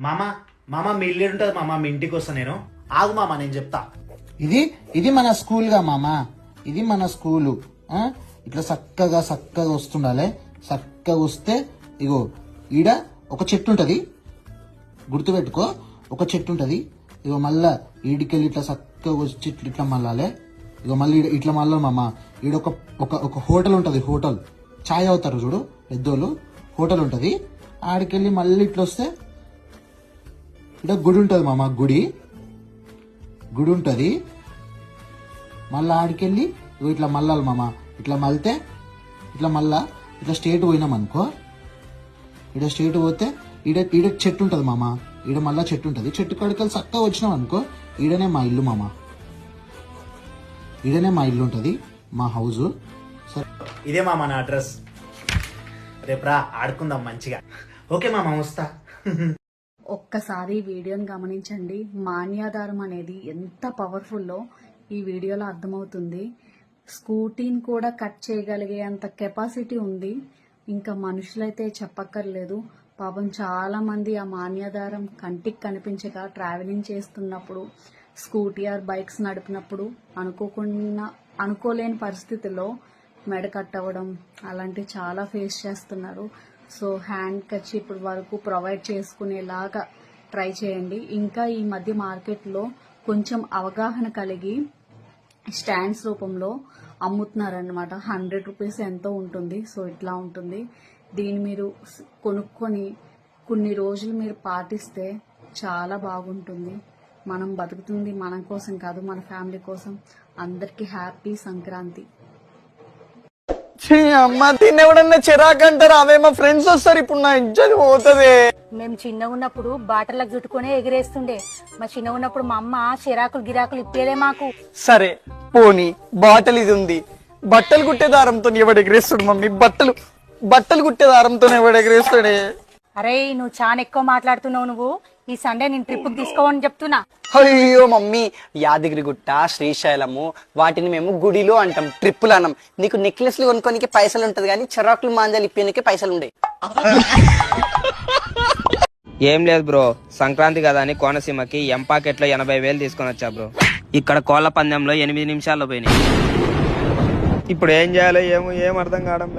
మామ మామ మీ ఇల్లు ఉంటుంది మామ మీ ఇంటికి వస్తా నేను. ఆగు మామ నేను చెప్తా. ఇది ఇది మన స్కూల్గా మామ. ఇది మన స్కూలు. ఆ? ఇట్లా చక్కగా చక్కగా వస్తుండాలి. చక్కగా వస్తే ఇగో ఈడ ఒక చెట్టు ఉంటది. గుర్తుపెట్టుకో ఒక చెట్టు ఉంటది. ఇగో మళ్ళా ఈడికెళ్ళి ఇట్లా చక్కగా వచ్చి ఇట్లా ఇట్లా మళ్ళాలే. ఇగో మళ్ళీ ఈడ- ఇట్లా మళ్ళా మామ. ఈడ ఒక ఒక ఒక హోటల్ ఉంటది హోటల్. ఛాయ్ అవుతారు చూడు పెద్దోళ్ళు. హోటల్ ఉంటది. ఆడికెళ్ళి మళ్ళీ ఇట్లా వస్తే ఇక్కడ గుడి ఉంటది మామ గుడి. గుడి ఉంటుంది. మళ్ళా ఆడికెళ్ళి ఇట్లా మళ్ళాలి మామ. ఇట్లా మళ్తే ఇట్లా మళ్ళా ఇట్లా స్టేట్ పోయినాం అనుకో. ఈడ స్టేట్ పోతే ఈడ ఈడ చెట్టు ఉంటుంది మామ. ఈడ మళ్ళా చెట్టు ఉంటుంది. చెట్టు కాడికెళ్ళి చక్కగా వచ్చినాం అనుకో ఈడనే మా ఇల్లు మామ. ఈడనే మా ఇల్లు ఉంటుంది మా హౌస్ సరే. ఇదే మామ నా అడ్రస్. రేపు రా ఆడుకుందాం మంచిగా. ఓకే మామ వస్తా. ఒక్కసారి వీడియోని గమనించండి. మాన్యాధారం అనేది ఎంత పవర్ఫుల్లో ఈ వీడియోలో అర్థమవుతుంది. స్కూటీని కూడా కట్ చేయగలిగే అంత కెపాసిటీ ఉంది. ఇంకా మనుషులైతే చెప్పక్కర్లేదు. పాపం చాలామంది ఆ మాన్యాధారం కంటికి కనిపించక ట్రావెలింగ్ చేస్తున్నప్పుడు స్కూటీ ఆర్ బైక్స్ నడిపినప్పుడు అనుకోకుండా అనుకోలేని పరిస్థితుల్లో మెడ కట్ అవ్వడం అలాంటివి చాలా ఫేస్ చేస్తున్నారు. సో హ్యాండ్ కచ్చి ఇప్పటి వరకు ప్రొవైడ్ చేసుకునేలాగా ట్రై చేయండి. ఇంకా ఈ మధ్య మార్కెట్లో కొంచెం అవగాహన కలిగి స్టాండ్స్ రూపంలో అమ్ముతున్నారనమాట హండ్రెడ్ రూపీస్ ఎంతో ఉంటుంది. సో ఇట్లా ఉంటుంది. దీన్ని మీరు కొనుక్కొని కొన్ని రోజులు మీరు పాటిస్తే చాలా బాగుంటుంది. మనం బతుకుతుంది మన కోసం కాదు మన ఫ్యామిలీ కోసం. అందరికీ హ్యాపీ సంక్రాంతి. అమ్మ దీన్ని ఎవడన్నా చిరాకు అంటారు? అవే మా ఫ్రెండ్స్ వస్తారు. ఇప్పుడు నా పోతుంది. మేము ఉన్నప్పుడు బాటలకు చుట్టుకునే ఎగిరేస్తుండే. మా చిన్నగా ఉన్నప్పుడు మా అమ్మ చిరాకులు గిరాకులు ఇప్పేలే మాకు. సరే పోనీ బాటలు ఇది ఉంది. బట్టలు కుట్టే దారంతో ఎవడు ఎగరేస్తాడు మమ్మీ? బట్టలు బట్టలు కుట్టే దారంతో ఎవడు ఎగరేస్తాడే? అరే నువ్వు చాలా ఎక్కువ మాట్లాడుతున్నావు నువ్వు. ఈ సండే నేను ట్రిప్ తీసుకోవని చెప్తున్నా. అయ్యో మమ్మీ. యాదగిరిగుట్ట శ్రీశైలము. వాటిని మేము గుడిలో అంటాం ట్రిప్పులు అన్నాం. నీకు నెక్లెస్లు కొనుక్కోనికి పైసలు ఉంటది కానీ చెరాకులు మాంజాలు ఇప్పేనికి పైసలు ఉండే ఏం లేదు బ్రో. సంక్రాంతి కదా అని కోనసీమకి ఎం పాకెట్లో ఎనభై వేలు తీసుకొని వచ్చా బ్రో. ఇక్కడ కోళ్ళ పందెంలో ఎనిమిది నిమిషాల్లో పోయినాయి. ఇప్పుడు ఏం చేయాలో ఏమో ఏం అర్థం కావడం